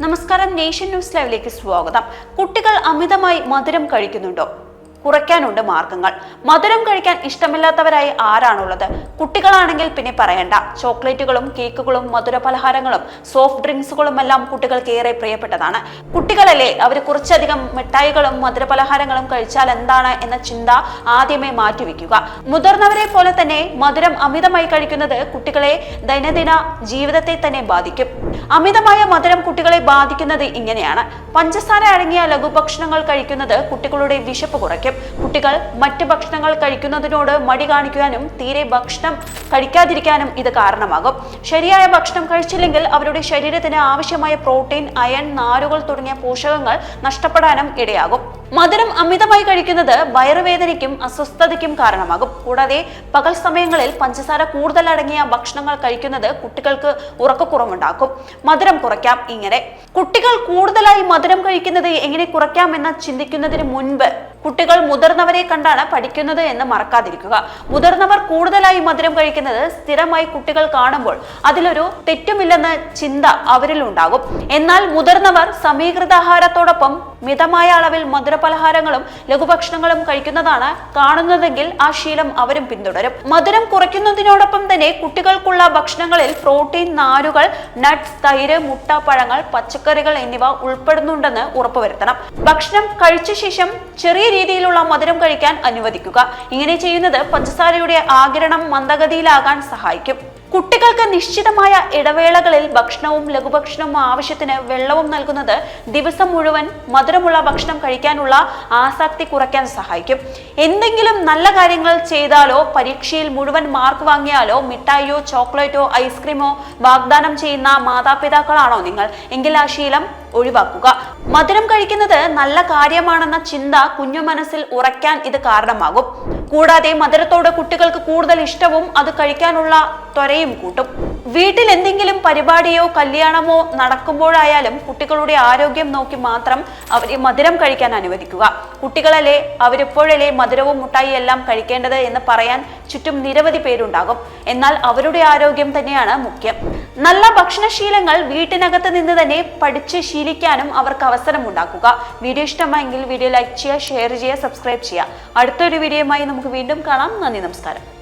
നമസ്കാരം nation news ലൈവിലേക്ക് സ്വാഗതം. കുട്ടികൾ അമിതമായി മധുരം കഴിക്കുന്നുണ്ടോ? കുറയ്ക്കാനുണ്ട് മാർഗങ്ങൾ. മധുരം കഴിക്കാൻ ഇഷ്ടമില്ലാത്തവരായി ആരാണുള്ളത്? കുട്ടികളാണെങ്കിൽ പിന്നെ പറയണ്ട. ചോക്ലേറ്റുകളും കേക്കുകളും മധുര പലഹാരങ്ങളും സോഫ്റ്റ് ഡ്രിങ്ക്സുകളും എല്ലാം കുട്ടികൾക്ക് ഏറെ പ്രിയപ്പെട്ടതാണ്. കുട്ടികളല്ലേ അവർ കുറച്ചധികം മിഠായികളും മധുര പലഹാരങ്ങളും കഴിച്ചാൽ എന്താണ് എന്ന ചിന്ത ആദ്യമേ മാറ്റിവെക്കുക. മുതിർന്നവരെ പോലെ തന്നെ മധുരം അമിതമായി കഴിക്കുന്നത് കുട്ടികളെ ദൈനംദിന ജീവിതത്തെ തന്നെ ബാധിക്കും. അമിതമായ മധുരം കുട്ടികളെ ബാധിക്കുന്നത് ഇങ്ങനെയാണ്. പഞ്ചസാര അടങ്ങിയ ലഘുഭക്ഷണങ്ങൾ കഴിക്കുന്നത് കുട്ടികളുടെ വിശപ്പ് കുറയ്ക്കും. കുട്ടികൾ മറ്റ് ഭക്ഷണങ്ങൾ കഴിക്കുന്നതിനോട് മടി കാണിക്കുവാനും തീരെ ഭക്ഷണം കഴിക്കാതിരിക്കാനും ഇത് കാരണമാകും. ശരിയായ ഭക്ഷണം കഴിച്ചില്ലെങ്കിൽ അവരുടെ ശരീരത്തിന് ആവശ്യമായ പ്രോട്ടീൻ അയൺ നാരുകൾ തുടങ്ങിയ പോഷകങ്ങൾ നഷ്ടപ്പെടാനും ഇടയാകും. മധുരം അമിതമായി കഴിക്കുന്നത് വയറുവേദനയ്ക്കും അസ്വസ്ഥതയ്ക്കും കാരണമാകും. കൂടാതെ പകൽ സമയങ്ങളിൽ പഞ്ചസാര കൂടുതൽ അടങ്ങിയ ഭക്ഷണങ്ങൾ കഴിക്കുന്നത് കുട്ടികൾക്ക് ഉറക്കക്കുറവുണ്ടാക്കും. മധുരം കുറയ്ക്കാം ഇങ്ങനെ. കുട്ടികൾ കൂടുതലായി മധുരം കഴിക്കുന്നത് എങ്ങനെ കുറയ്ക്കാം എന്ന് ചിന്തിക്കുന്നതിന് മുൻപ് കുട്ടികൾ മുതിർന്നവരെ കണ്ടാണ് പഠിക്കുന്നത് എന്ന് മറക്കാതിരിക്കുക. മുതിർന്നവർ കൂടുതലായി മധുരം കഴിക്കുന്നത് സ്ഥിരമായി കുട്ടികൾ കാണുമ്പോൾ അതിലൊരു തെറ്റുമില്ലെന്ന ചിന്ത അവരിൽ ഉണ്ടാകും എന്നാൽ മുതിർന്നവർ സമീകൃതാഹാരത്തോടൊപ്പം മിതമായ അളവിൽ മധുരപലഹാരങ്ങളും ലഘുഭക്ഷണങ്ങളും കഴിക്കുന്നതാണ് കാണുന്നതെങ്കിൽ ആ ശീലം അവരും പിന്തുടരും. മധുരം കുറയ്ക്കുന്നതിനോടൊപ്പം തന്നെ കുട്ടികൾക്കുള്ള ഭക്ഷണങ്ങളിൽ പ്രോട്ടീൻ നാരുകൾ നട്ട്സ് തൈര് മുട്ട പഴങ്ങൾ പച്ചക്കറികൾ എന്നിവ ഉൾപ്പെടുന്നുണ്ടെന്ന് ഉറപ്പുവരുത്തണം. ഭക്ഷണം കഴിച്ച ശേഷം ചെറിയ രീതിയിലുള്ള മധുരം കഴിക്കാൻ അനുവദിക്കുക. ഇങ്ങനെ ചെയ്യുന്നത് പഞ്ചസാരയുടെ ആകിരണം മന്ദഗതിയിലാകാൻ സഹായിക്കും. കുട്ടികൾക്ക് നിശ്ചിതമായ ഇടവേളകളിൽ ഭക്ഷണവും ലഘുഭക്ഷണവും ആവശ്യത്തിന് വെള്ളവും നൽകുന്നത് ദിവസം മുഴുവൻ മധുരമുള്ള ഭക്ഷണം കഴിക്കാനുള്ള ആസക്തി കുറയ്ക്കാൻ സഹായിക്കും. എന്തെങ്കിലും നല്ല കാര്യങ്ങൾ ചെയ്താലോ പരീക്ഷയിൽ മുഴുവൻ മാർക്ക് വാങ്ങിയാലോ മിഠായിയോ ചോക്ലേറ്റോ ഐസ്ക്രീമോ വാഗ്ദാനം ചെയ്യുന്ന മാതാപിതാക്കളാണോ നിങ്ങൾ? എങ്കിൽ ആ ശീലം ഒഴിവാക്കുക. മധുരം കഴിക്കുന്നത് നല്ല കാര്യമാണെന്ന ചിന്ത കുഞ്ഞു മനസ്സിൽ ഉറയ്ക്കാൻ ഇത് കാരണമാകും. കൂടാതെ മധുരത്തോട് കുട്ടികൾക്ക് കൂടുതൽ ഇഷ്ടവും അത് കഴിക്കാനുള്ള ത്വരയും കൂട്ടും. വീട്ടിൽ എന്തെങ്കിലും പരിപാടിയോ കല്യാണമോ നടക്കുമ്പോഴായാലും കുട്ടികളുടെ ആരോഗ്യം നോക്കി മാത്രം അവരെ മധുരം കഴിക്കാൻ അനുവദിക്കുക. കുട്ടികളല്ലേ അവരിപ്പോഴല്ലേ മധുരവും മുട്ടായി എല്ലാം കഴിക്കേണ്ടത് എന്ന് പറയാൻ ചുറ്റും നിരവധി പേരുണ്ടാകും. എന്നാൽ അവരുടെ ആരോഗ്യം തന്നെയാണ് മുഖ്യം. നല്ല ഭക്ഷണശീലങ്ങൾ വീട്ടിനകത്ത് നിന്ന് തന്നെ പഠിച്ച് ശീലിക്കാനും അവർക്ക് അവസരം ഉണ്ടാക്കുക വീഡിയോ ഇഷ്ടമായെങ്കിൽ വീഡിയോ ലൈക്ക് ചെയ്യുക ഷെയർ ചെയ്യുക സബ്സ്ക്രൈബ് ചെയ്യുക. അടുത്തൊരു വീഡിയോയുമായി നമുക്ക് വീണ്ടും കാണാം. നന്ദി നമസ്കാരം.